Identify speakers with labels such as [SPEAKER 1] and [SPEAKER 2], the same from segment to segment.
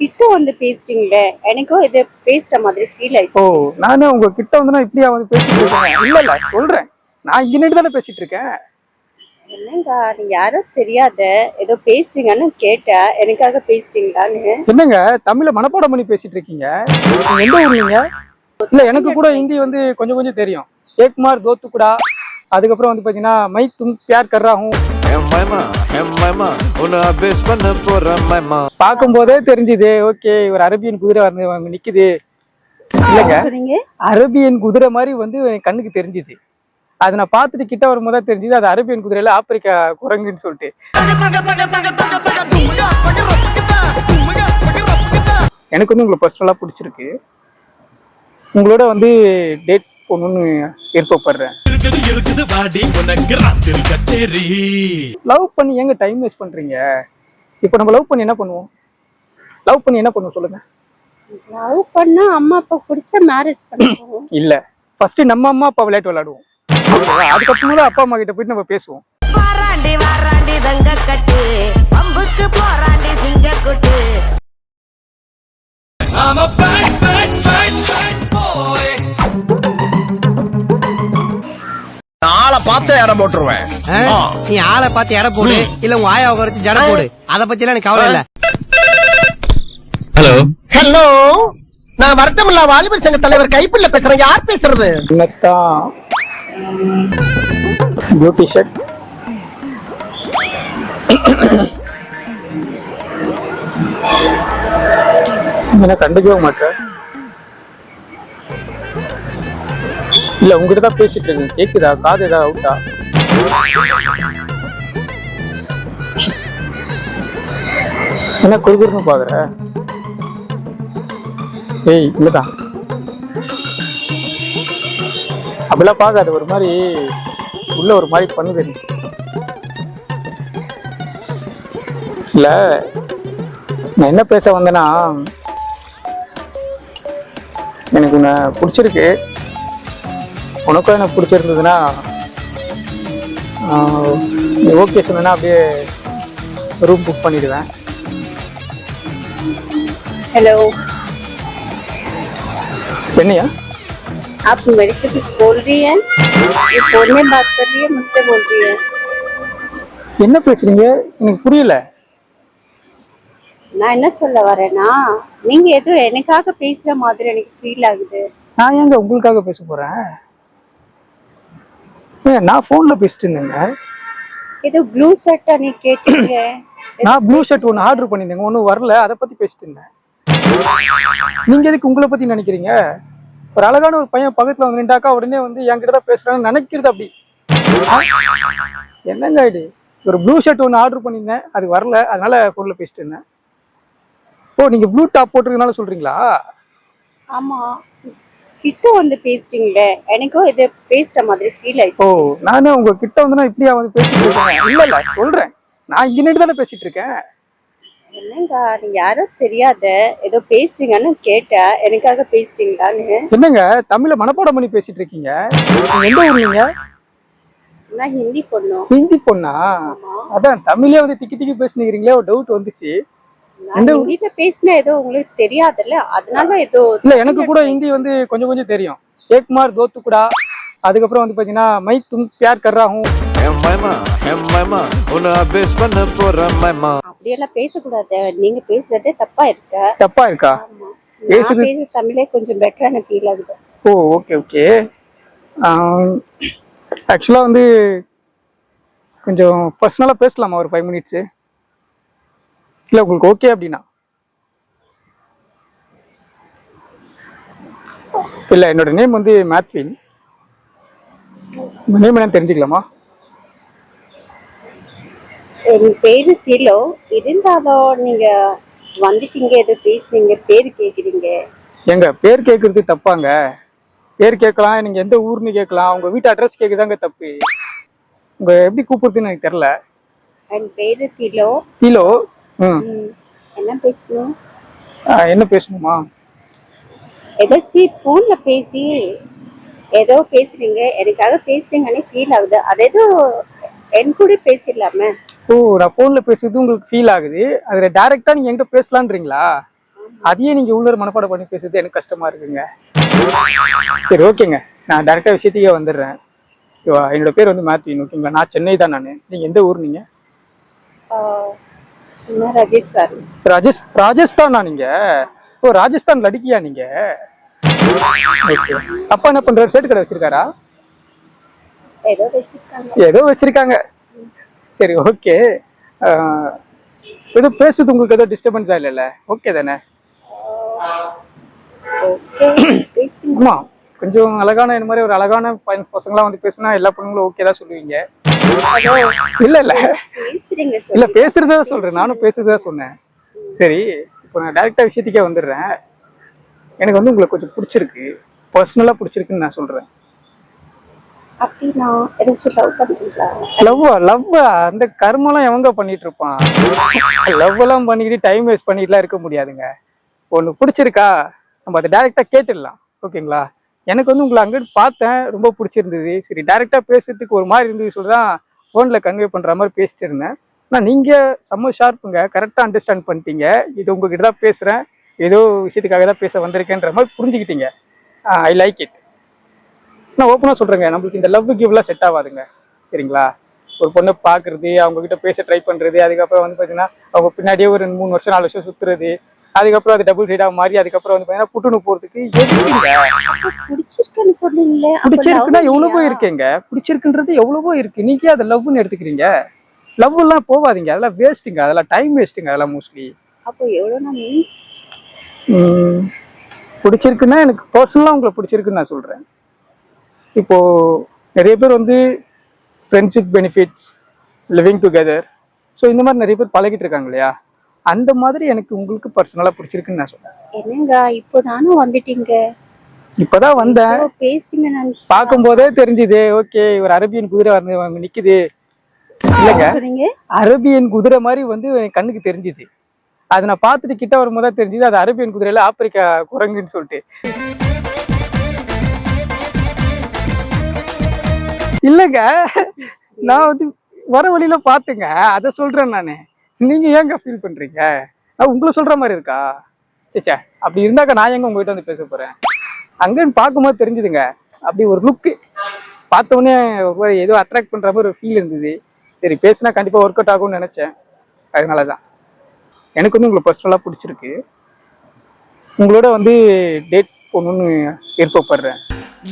[SPEAKER 1] கிட்ட வந்து பேசுறீங்களே எனக்கும் இது பேசுற மாதிரி ஃபீல் ஆயிடுச்சு.
[SPEAKER 2] ஓ நானே உங்க கிட்ட வந்து நான் இப்படியா வந்து பேசிட்டு இருக்கேன்? இல்ல இல்ல சொல்றேன். நான் இங்க நின்று தானே பேசிட்டு இருக்கேன்.
[SPEAKER 1] என்னங்க நீங்க யாரோ தெரியாத ஏதோ பேசுறீங்கன்னு கேட்டேன் எனக்காக பேசுறீங்களான்னு?
[SPEAKER 2] என்னங்க தமிழ மனப்பாடம் பண்ணி பேசிட்டு இருக்கீங்க? எந்த ஊர் நீங்க இல்ல எனக்கு கூட ஹிந்தி வந்து கொஞ்சம் கொஞ்சம் தெரியும். ஏக்மார் தோத்துக்குடா. அதுக்கப்புறம் வந்து பாத்தீங்கன்னா மை தும் பியார் கர்ரா ஹூம்
[SPEAKER 3] எம்மைமா எம்மைமா உன்னை அபேஸ் பண்ண போற மைமா.
[SPEAKER 2] பார்க்கும் போதே தெரிஞ்சுது ஓகே இவர் அரபியன் குதிரை வந்து நிக்குது. இல்லங்க அரபியன் குதிரை மாதிரி வந்து என் கண்ணுக்கு தெரிஞ்சுது. அது நான் பார்த்துட்டு கிட்ட வரும்போது தான் தெரிஞ்சுது அது அரபியன் குதிரையில ஆப்பிரிக்கா குரங்குன்னு சொல்லிட்டு. எனக்கு வந்து உங்களை பர்சனலா பிடிச்சிருக்கு. உங்களோட வந்து டேட் போகணும்னு விருப்பப்படுறேன்
[SPEAKER 4] இருக்குது இருக்குது வாடி உனக்கு ராத்திரி கச்சேரி.
[SPEAKER 2] லவ் பண்ணி ஏங்க டைம் வேஸ்ட் பண்றீங்க? இப்போ நம்ம லவ் பண்ணி என்ன பண்ணுவோம்? லவ் பண்ணி என்ன பண்ணுவோம் சொல்லுங்க.
[SPEAKER 1] லவ் பண்ணா அம்மா அப்பா பிடிச்ச மேரேஜ் பண்ணுவோம்
[SPEAKER 2] இல்ல. ஃபர்ஸ்ட் நம்ம அம்மா அப்பா விளையாட்டு விளையாடுவோம்? அதுக்கப்புறம் தான் அப்பா அம்மா கிட்ட போயிட்டு நம்ம பேசுவோம்.
[SPEAKER 5] வாராண்டி வாராண்டி தங்க கட்டு பம்புக்கு போராண்டி சிங்க குட்டு
[SPEAKER 4] I'm
[SPEAKER 6] பார்த்து இடம் போட்டுருவேன்?
[SPEAKER 7] நீ ஆளை பார்த்து எடை போடு இல்ல உங்க ஆயா உட்கார வச்சு ஜடை போடு. அத பத்தி எல்லாம் எனக்கு கவலை இல்ல.
[SPEAKER 6] ஹலோ. நான் வருத்தமில்லா வாலிபர் சங்க தலைவர் கைப்பிள்ள பேசுறேன். யார் பேசுறது?
[SPEAKER 2] பியூட்டி ஷர்ட் என்ன கண்டுக்கவே மாட்டேன். இல்ல உங்ககிட்ட தான் பேசிட்டு இருக்கேன். கேக்குதா? காது ஏதாவது அவுட்டா என்ன குறுகுறுன்னு பாக்குற? ஏய் இல்லதான் அப்படிலாம் பார்க்காது ஒரு மாதிரி உள்ள ஒரு மாதிரி பண்ணுது இல்ல நான் என்ன பேச வந்தேன்னா எனக்கு உன்னை பிடிச்சிருக்கு. உனக்கும் எனக்கு பிடிச்சிருந்ததுன்னா ஆஹ், நீ ஓகே சொன்னா அப்படியே ரூம் புக் பண்ணிடுவேன்
[SPEAKER 1] हेलो
[SPEAKER 2] என்னையா
[SPEAKER 1] आप मेरे से कुछ बोल रही हैं ये फोन में बात कर रही है मुझसे बोल रही है
[SPEAKER 2] என்ன பேசுறீங்க எனக்கு புரியல
[SPEAKER 1] நான் என்ன சொல்ல வரேன்னா நீங்க ஏதோ எனக்காக பேசுற மாதிரி எனக்கு ஃபீல் ஆகுது
[SPEAKER 2] நான் ஏங்க உங்களுக்காக பேச போறேன் ஏன், நான் போன்ல பேசிட்டு இருந்தேங்க.
[SPEAKER 1] ஏதோ ப்ளூ ஷர்ட்டா நீ கேட்டீங்க.
[SPEAKER 2] நான் ப்ளூ ஷர்ட் ஒன்று ஆர்டர் பண்ணியிருந்தேங்க. ஒன்றும் வரல. அதை பத்தி பேசிட்டு இருந்தேன். நீங்க எதுக்கு உங்களை பத்தி நினைக்கிறீங்க? ஒரு அழகான ஒரு பையன் பக்கத்துல வந்து நின்றாக்கா உடனே வந்து என்கிட்ட தான் பேசுறான்னு நினைக்கிறது அப்படி? என்னங்க இது? ஒரு ப்ளூ ஷர்ட் ஒன்று ஆர்டர் பண்ணியிருந்தேன். அது வரல. அதனால பொருளை பேசிட்டு இருந்தேன். ஓ நீங்க ப்ளூ டாப் போட்டிருக்கனால சொல்றீங்களா?
[SPEAKER 1] ஆமா. கிட்ட வந்து பேசுறீங்களே? எனக்கும் இது பேசுற மாதிரி ஃபீல் ஆயிடுச்சு.
[SPEAKER 2] ஓ நானே உங்க கிட்ட வந்து நான் இப்படியா வந்து பேசிட்டு இருக்கேன்? இல்ல இல்ல சொல்றேன். நான் இங்க நின்று தானே பேசிட்டு இருக்கேன்.
[SPEAKER 1] என்னங்க நீங்க யாரோ தெரியாத ஏதோ பேசுறீங்கன்னு கேட்டேன் எனக்காக பேசுறீங்களான்னு?
[SPEAKER 2] என்னங்க தமிழ மனப்பாடம் பண்ணி பேசிட்டு இருக்கீங்க? எந்த ஊர் நீங்க
[SPEAKER 1] நான் ஹிந்தி பொண்ணும்
[SPEAKER 2] ஹிந்தி பொண்ணா? அதான் தமிழே வந்து திக்கி திக்கி பேசுனீங்களே ஒரு டவுட் வந்துச்சு.
[SPEAKER 1] ஹிந்தில பேசினா ஏதோ உங்களுக்கு தெரியாதுல்ல? அதனால ஏதோ
[SPEAKER 2] இல்ல எனக்கு கூட ஹிந்தி வந்து கொஞ்சம் கொஞ்சம் தெரியும். ஏக்மார் தோத்துக்குடா. அதுக்கப்புறம் வந்து பாத்தீங்கன்னா மை தும் பியார்
[SPEAKER 3] மைமா
[SPEAKER 1] அப்படியெல்லாம் பேசக்கூடாது. நீங்க பேசுறதே தப்பா இருக்க.
[SPEAKER 2] தப்பா இருக்கா? பேசுறது-
[SPEAKER 1] பேசுற தமிழே கொஞ்சம் பெட்டரா எனக்கு ஃபீல் ஆகுது.
[SPEAKER 2] ஓ ஓகே ஓகே ஆக்சுவலாக வந்து கொஞ்சம் பர்சனலாக பேசலாமா ஒரு ஃபைவ் மினிட்ஸு இல்லை உங்களுக்கு ஓகே அப்படின்னா. இல்லை என்னோட நேம் வந்து மேத்வின் நேம் என்னன்னு தெரிஞ்சுக்கலாமா?
[SPEAKER 1] என் பேரு திலோ. இருந்தாலும் நீங்க வந்துட்டீங்க ஏதோ பேசுனீங்க பேரு கேக்குறீங்க.
[SPEAKER 2] எங்க பேர் கேட்கறது தப்பாங்க. பேர் கேட்கலாம் நீங்கள் எந்த ஊர்னு கேட்கலாம். உங்கள் வீட்டு அட்ரஸ் கேட்குதாங்க தப்பு. உங்கள் எப்படி கூப்பிடுறதுன்னு எனக்கு தெரில
[SPEAKER 1] என் பேரு திலோ.
[SPEAKER 2] ம்,
[SPEAKER 1] என்ன பேசணும்?
[SPEAKER 2] என்ன பேசணுமா?
[SPEAKER 1] ஏதாச்சும் போன்ல பேசி ஏதோ பேசுறீங்க எனக்காக பேசுறீங்கன்னு ஃபீல் ஆகுது. அது ஏதோ என் கூட பேசிடலாமே.
[SPEAKER 2] ஓ நான் ஃபோனில் பேசுறது உங்களுக்கு ஃபீல் ஆகுது. அதில் டேரெக்டாக நீங்கள் என்கிட்ட பேசலான்றீங்களா? அதையே நீங்க உள்ளூர் மனப்பாடம் பண்ணி பேசுறது எனக்கு கஷ்டமா இருக்குங்க. சரி ஓகேங்க. நான் டேரக்டா விஷயத்துக்கே வந்துடுறேன். என்னோட பேர் வந்து மேத்யூன் ஓகேங்களா? நான் சென்னை தான் நான். நீங்க எந்த ஊர் நீங்க
[SPEAKER 1] ஆஹ் என்ன ரஜித் சார்
[SPEAKER 2] ராஜஸ் ராஜஸ்தானா நீங்க? ஓ ராஜஸ்தான் லடிக்கியா நீங்க? அப்பா என்ன பண்றாரு? சேட்டு கடை வச்சிருக்காரா?
[SPEAKER 1] ஏதோ வச்சிருக்காங்க.
[SPEAKER 2] சரி ஓகே ஏதோ பேசுறது உங்களுக்கு ஏதோ டிஸ்டர்பன்ஸா இல்லைல்ல? ஓகே தானே? ஆமா கொஞ்சம் அழகான இந்த மாதிரி ஒரு அழகான பசங்களாம் வந்து பேசினா எல்லா பொண்ணுங்களும் ஓகே தான் சொல்லுவீங்க. இல்ல இல்ல. இல்ல பேசுறதா சொல்றேன். நானும் பேசுறதா சொன்னேன். சரி இப்போ நான் டைரக்டா விஷயத்துக்கே வந்துடுறேன். எனக்கு வந்து உங்களை கொஞ்சம் பிடிச்சிருக்கு. பர்சனலா பிடிச்சிருக்குன்னு நான் சொல்றேன்.
[SPEAKER 1] அப்படின்னா ஏதாச்சும் லவ் பண்றீங்களா?
[SPEAKER 2] லவ் லவ் அந்த கர்மலாம் எவங்க பண்ணிட்டு இருப்பான் லவ் எல்லாம் பண்ணிக்கிட்டு டைம் வேஸ்ட் பண்ணிட்டுலாம் இருக்க முடியாதுங்க. ஒன்று பிடிச்சிருக்கா? நம்ம அதை டைரக்டா கேட்டுடலாம். ஓகேங்களா? எனக்கு வந்து உங்களை அங்கிட்டு பார்த்தேன். ரொம்ப பிடிச்சிருந்தது. சரி டைரக்டா பேசுறதுக்கு ஒரு மாதிரி இருந்தது சொல்லிதான் ஃபோனில் கன்வே பண்ணுற மாதிரி பேசிட்டு இருந்தேன். ஆனால் நீங்கள் செம்ம ஷார்ப்புங்க கரெக்டாக அண்டர்ஸ்டாண்ட் பண்ணிட்டீங்க. இது உங்ககிட்ட தான் பேசுகிறேன் ஏதோ விஷயத்துக்காக தான் பேச வந்திருக்கேன்ற மாதிரி புரிஞ்சுக்கிட்டீங்க. ஐ லைக் இட் நான் ஓப்பனாக சொல்கிறேங்க நம்மளுக்கு இந்த லவ் கிவ்லாம் செட் ஆகாதுங்க. சரிங்களா? ஒரு பொண்ணை பார்க்குறது அவங்கக்கிட்ட பேச ட்ரை பண்ணுறது அதுக்கப்புறம் வந்து பார்த்தீங்கன்னா அவங்க பின்னாடியே ஒரு மூணு வருஷம் நாலு வருஷம் சுற்றுறது அதுக்கப்புறம் அது டபுள் சைடாக மாறி அதுக்கப்புறம் வந்து பார்த்தீங்கன்னா புட்டுன்னு போகிறதுக்கு
[SPEAKER 1] பிடிச்சிருக்குன்னு
[SPEAKER 2] பிடிச்சிருக்குன்னா எவ்வளவோ? இருக்கேங்க. பிடிச்சிருக்குன்றது எவ்வளவோ இருக்கு. நீங்க அதை லவ்னு எடுத்துக்கிறீங்க. லவ் எல்லாம் போகாதீங்க. அதெல்லாம் வேஸ்ட்டுங்க அதெல்லாம் டைம் வேஸ்ட்டுங்க அதெல்லாம் மோஸ்ட்லி
[SPEAKER 1] அப்போ எவ்வளவு நாள்
[SPEAKER 2] பிடிச்சிருக்குன்னா எனக்கு பர்சனலாக உங்களை பிடிச்சிருக்குன்னு நான் சொல்கிறேன் இப்போ நிறைய பேர் வந்து friendship benefits living together so இந்த மாதிரி நிறைய பேர் பழகிட்டு இருக்காங்க இல்லையா? அந்த மாதிரி எனக்கு உங்களுக்கு பர்சனலாக பிடிச்சிருக்குன்னு நான் சொல்றேன்.
[SPEAKER 1] என்னங்க இப்போ தானும் வந்துட்டீங்க.
[SPEAKER 2] இப்போதான் வந்தேன்.
[SPEAKER 1] ஏதோ பேசுறீங்க நினைச்சு
[SPEAKER 2] பார்க்கும்போதே தெரிஞ்சுது ஓகே ஒரு அரபியன் குதிரை வந்து நிக்குது. இல்லைங்க. அரபியன் குதிரை மாதிரி வந்து கண்ணுக்கு தெரிஞ்சுது. அதை நான் பார்த்துட்டு கிட்ட வரும்போது தான் தெரிஞ்சுது அது அரபியன் குதிரையில ஆப்பிரிக்கா குரங்குன்னு சொல்லிட்டு. இல்லைங்க. நான் வந்து வர வழியில பாத்துங்க அதை சொல்றேன் நானு. நீங்க ஏங்க ஃபீல் பண்றீங்க? நான் உங்களை சொல்ற மாதிரி இருக்கா? சேச்சே அப்படி இருந்தாக்க நான் எங்க உங்ககிட்ட வந்து பேச போறேன்? அங்கன்னு பார்க்கும்போது தெரிஞ்சுதுங்க. அப்படி ஒரு லுக்கு பார்த்தோன்னே ஒரு ஏதோ அட்ராக்ட் பண்ற மாதிரி ஒரு ஃபீல் இருந்தது. சரி பேசினா கண்டிப்பா ஒர்க் அவுட் ஆகும்னு நினைச்சேன். அதனால தான் எனக்கு வந்து உங்களுக்கு பர்சனலாக பிடிச்சிருக்கு. உங்களோட வந்து டேட் போகணுன்னு விருப்பப்படுறேன்.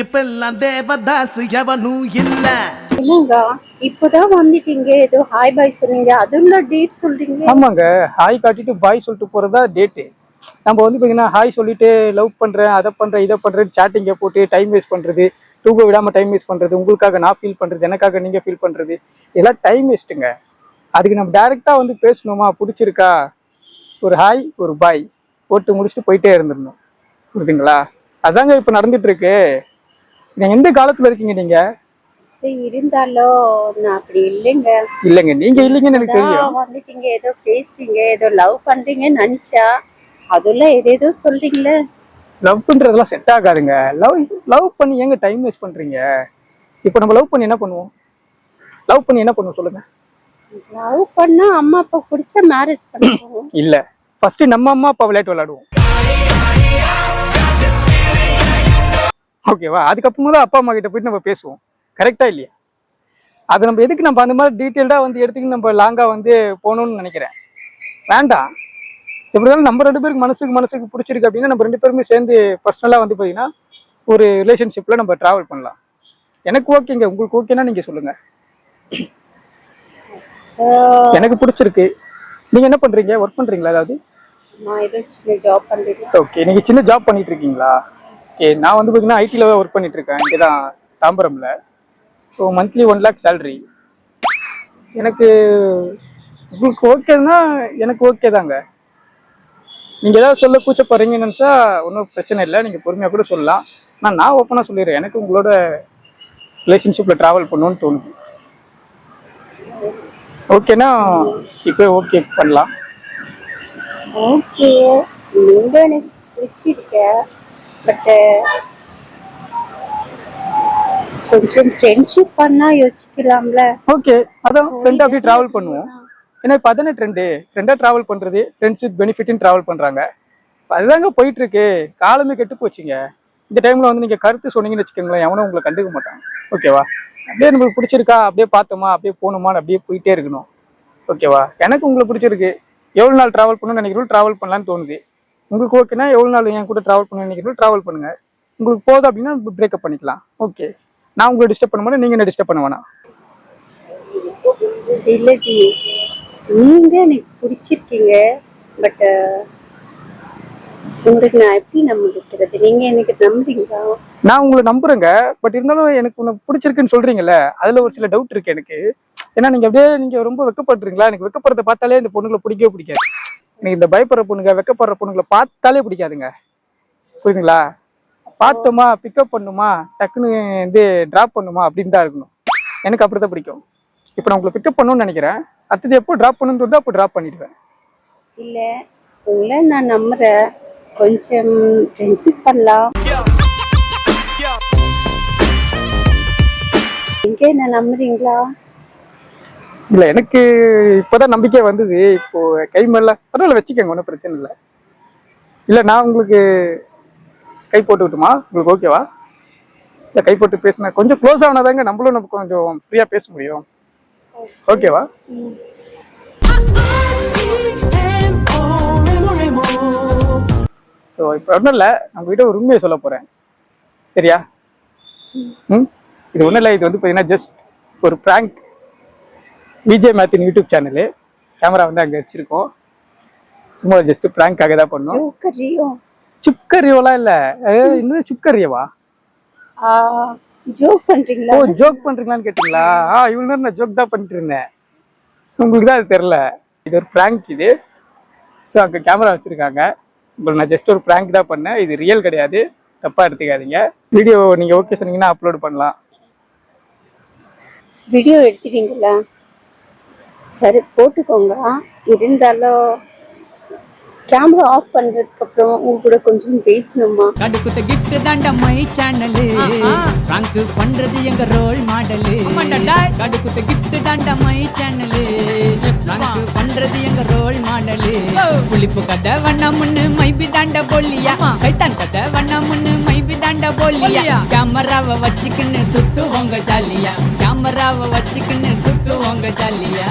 [SPEAKER 4] இப்பெல்லாம் தேவதாஸ் எவனும் இல்ல.
[SPEAKER 1] என்னங்க இப்போதான் வந்துட்டீங்க. ஏதோ ஹாய் பாய் சொன்னீங்க. அதுல டேட் சொல்றீங்க.
[SPEAKER 2] ஆமாங்க ஹாய் காட்டிட்டு பாய் சொல்லிட்டு போறதா டேட்டு நம்ம வந்து பார்த்தீங்கன்னா ஹாய் சொல்லிட்டு லவ் பண்றேன் அதை பண்றேன் இதை பண்றேன் சேட்டிங்கை போட்டு டைம் வேஸ்ட் பண்றது தூங்க விடாம டைம் வேஸ்ட் பண்றது உங்களுக்காக நான் ஃபீல் பண்றது எனக்காக நீங்க ஃபீல் பண்றது இதெல்லாம் டைம் வேஸ்ட்டுங்க அதுக்கு நம்ம டைரக்டா வந்து பேசணுமா? பிடிச்சிருக்கா? ஒரு ஹாய் ஒரு பாய் போட்டு முடிச்சுட்டு போயிட்டே இருந்துடணும். புரியுதுங்களா? அதாங்க இப்போ நடந்துட்டு இருக்கு. நீங்க எந்த காலத்துல இருக்கீங்க நீங்க?
[SPEAKER 1] இருந்தாலும் நான் அப்படி இல்லைங்க.
[SPEAKER 2] இல்லைங்க நீங்க இல்லைங்கன்னு எனக்கு தெரியும்.
[SPEAKER 1] வந்துட்டீங்க ஏதோ பேசிட்டீங்க ஏதோ லவ் பண்றீங்கன்னு நினைச்சா அதெல்லாம் ஏதேதோ சொல்றீங்களே?
[SPEAKER 2] லவ் பண்றதெல்லாம் செட் ஆகாதுங்க. லவ் லவ் பண்ணி ஏங்க டைம் வேஸ்ட் பண்றீங்க? இப்போ நம்ம லவ் பண்ணி என்ன பண்ணுவோம்? லவ் பண்ணி என்ன பண்ணுவோம் சொல்லுங்க.
[SPEAKER 1] லவ் பண்ணா அம்மா அப்பா பிடிச்ச மேரேஜ் பண்ணுவோம்
[SPEAKER 2] இல்ல. ஃபர்ஸ்ட் நம்ம அம்மா அப்பா விளையாட்டு விளையாடுவோம். ஓகேவா அதுக்கப்புறமா தான் அப்பா அம்மா கிட்ட போயிட்டு நம்ம பேசுவோம். கரெக்டா இல்லையா? அது நம்ம எதுக்கு நம்ம அந்த மாதிரி டீட்டெயில்டா வந்து எடுத்துக்கிட்டு நம்ம லாங்கா வந்து போகணும்னு நினைக்கிறேன். வேண்டாம். எப்படி இருந்தாலும் நம்ம ரெண்டு பேருக்கு மனசுக்கு மனசுக்கு பிடிச்சிருக்கு அப்படின்னா நம்ம ரெண்டு பேருமே சேர்ந்து பர்சனலா வந்து பாத்தீங்கன்னா ஒரு ரிலேஷன்ஷிப்ல நம்ம டிராவல் பண்ணலாம். எனக்கு ஓகேங்க உங்களுக்கு ஓகேனா நீங்க சொல்லுங்க. எனக்கு பிடிச்சிருக்கு. நீங்க என்ன பண்றீங்க? ஒர்க் பண்றீங்களா ஏதாவது?
[SPEAKER 1] நான் ஏதோ சின்ன ஜாப் பண்றேன்.
[SPEAKER 2] ஓகே நீங்க சின்ன ஜாப் பண்ணிட்டு இருக்கீங்களா? ஓகே நான் வந்து பார்த்தீங்கன்னா ஐடியில் ஒர்க் பண்ணிட்டுருக்கேன். இங்கே தான் தாம்பரம்ல. So monthly one lakh salary எனக்கு உங்களுக்கு ஓகேன்னா எனக்கு ஓகே தாங்க. நீங்கள் ஏதாவது சொல்ல கூச்சப்படுறீங்கன்னு நினச்சா ஒன்றும் பிரச்சனை இல்லை. நீங்கள் பொறுமையாக கூட சொல்லலாம். ஆனால் நான் ஓப்பனாக சொல்லிடுறேன். எனக்கு உங்களோட ரிலேஷன்ஷிப்பில் ட்ராவல் பண்ணணும்னு தோணுது. ஓகேனா இப்போ ஓகே பண்ணலாம்.
[SPEAKER 1] ஓகே எனக்கு பிடிச்சிருக்க? பட் கொஞ்சம் ஃப்ரெண்ட்ஷிப் பண்ணா யோசிக்கலாம்ல.
[SPEAKER 2] ஓகே அதான் ஃப்ரெண்ட் அப்படியே டிராவல் பண்ணுவோம். ஏன்னா இப்போ அதானே ட்ரெண்டு ஃப்ரெண்டாக ட்ராவல் பண்ணுறது ஃப்ரெண்ட்ஸ் வித் பெனிஃபிட்னு ட்ராவல் பண்ணுறாங்க அதுதாங்க போயிட்டு இருக்கு காலமே கெட்டு போச்சுங்க. இந்த டைம்ல வந்து நீங்க கருத்து சொன்னீங்கன்னு வச்சுக்கோங்களேன் எவனும் உங்களை கண்டுக்க மாட்டான். ஓகேவா அப்படியே நம்மளுக்கு பிடிச்சிருக்கா அப்படியே பார்த்தோமா அப்படியே போகணுமான்னு அப்படியே போயிட்டே இருக்கணும். ஓகேவா எனக்கு உங்களை பிடிச்சிருக்கு. எவ்வளவு நாள் டிராவல் பண்ணணும்னு நினைக்கிறோம் டிராவல் பண்ணலாம்னு தோணுது. உங்களுக்கு ஓகேனா எவ்வளவு நாள் என் கூட டிராவல் பண்ண நினைக்கிறோம் டிராவல் பண்ணுங்க. உங்களுக்கு போதும் அப்படின்னா பிரேக்கப் பண்ணிக்கலாம். ஓகே நான் உங்களை டிஸ்டர்ப் பண்ண மாட்டேன் நீங்க என்ன டிஸ்டர்ப் பண்ண வேணாம்.
[SPEAKER 1] இல்ல ஜி நீங்க எனக்கு பிடிச்சிருக்கீங்க பட் உங்களுக்கு நான் எப்படி நம்பிக்கிறது நீங்க எனக்கு நம்புறீங்களா?
[SPEAKER 2] நான் உங்களை நம்புறேங்க பட் இருந்தாலும் எனக்கு உனக்கு பிடிச்சிருக்குன்னு சொல்றீங்கல்ல அதுல ஒரு சில டவுட் இருக்கு எனக்கு. ஏன்னா நீங்க அப்படியே நீங்க ரொம்ப வெக்கப்படுறீங்களா எனக்கு வெக்கப்படுறத பார்த்தாலே இந்த பொண்ணுங்களை பிடிக்கவே பிடிக்காது. எனக்கு இந்த பயப்படுற பொண்ணுங்க வெக்கப்படுற பொண்ணுங்களை பார்த்தாலே பிடிக்காதுங்க. புரியுதுங்களா? பார்த்தோமா பிக்கப் பண்ணுமா டக்குன்னு வந்து டிராப் பண்ணுமா அப்படின்னு தான் இருக்கணும். எனக்கு அப்படி தான் பிடிக்கும். இப்போ நான் உங்களை பிக்கப் பண்ணணும்னு நினைக்கிறேன். அடுத்தது எப்போ டிராப் பண்ணணும்னு தோணுதோ அப்போ டிராப் பண்ணிடுவேன்.
[SPEAKER 1] இல்லை உங்களை நான் நம்புறேன். கொஞ்சம் ஃப்ரெண்ட்ஷிப் பண்ணலாம். எங்கே என்ன நம்புறீங்களா?
[SPEAKER 2] இல்லை எனக்கு இப்போதான் நம்பிக்கை வந்தது. இப்போ கை பரவாயில்ல வச்சுக்கோங்க ஒன்றும் பிரச்சனை இல்லை. இல்லை நான் உங்களுக்கு கை போட்டு விட்டுமா? உங்களுக்கு ஓகேவா இல்லை கை போட்டு பேசினா கொஞ்சம் க்ளோஸ் ஆனாதாங்க நம்மளும் நம்ம கொஞ்சம் ஃப்ரீயாக பேச முடியும். ஓகேவா ஸோ இப்போ ஒன்றும் இல்லை நம்ம கிட்ட ஒரு உண்மையை சொல்ல போகிறேன் சரியா? ம்? இது ஒன்றும் இல்லை இது வந்து பார்த்தீங்கன்னா ஜஸ்ட் ஒரு ப்ராங்க் விஜய் மேத்தின் யூடியூப் சேனலு கேமரா வந்து அங்கே வச்சிருக்கோம். சும்மா ஜஸ்ட் ப்ராங்காக தான் பண்ணோம்.
[SPEAKER 1] ஜோக்கரியோ
[SPEAKER 2] சுக்கரியோலாம் இல்லை. இன்னும் சுக்கரியவா?
[SPEAKER 1] ஜோக் பண்றீங்களா?
[SPEAKER 2] ஓ ஜோக் பண்றீங்களான்னு கேட்டிங்களா? ஆ இவ்வளோ நேரம் நான் ஜோக் தான் பண்ணிட்டு இருந்தேன் உங்களுக்கு தான் அது தெரில இது ஒரு ப்ராங்க் இது. ஸோ அங்கே கேமரா வச்சுருக்காங்க. உங்களுக்கு நான் ஜஸ்ட் ஒரு ப்ராங்க் தான் பண்ணேன். இது ரியல் கிடையாது. தப்பாக எடுத்துக்காதீங்க. வீடியோ நீங்கள் ஓகே சொன்னீங்கன்னா அப்லோட் பண்ணலாம்.
[SPEAKER 1] வீடியோ எடுத்துட்டீங்களா? சரி போட்டுக்கோங்க. இருந்தாலும் கேமரா ஆஃப் பண்றதுக்கு அப்புறம் உங்க கூட கொஞ்சம் பேசணுமா?
[SPEAKER 8] கடு குத்த கிஃப்ட் தாண்டா மை சேனலு பிராங்க் பண்றது எங்க ரோல் மாடலு கடு குத்த கிஃப்ட் தாண்டா மை சேனலு பிராங்க் பண்றது எங்க ரோல் மாடலு புளிப்பு கதை வண்ணா முன்னு மைபி தாண்டா போலியா சைத்தான் கதை வண்ணா முன்னு மைபி தாண்டா போலியா கேமராவை வச்சுக்கின்னு சுத்துவோங்க ஜாலியா? கேமராவை வச்சுக்கின்னு சுத்துவோங்க ஜாலியா?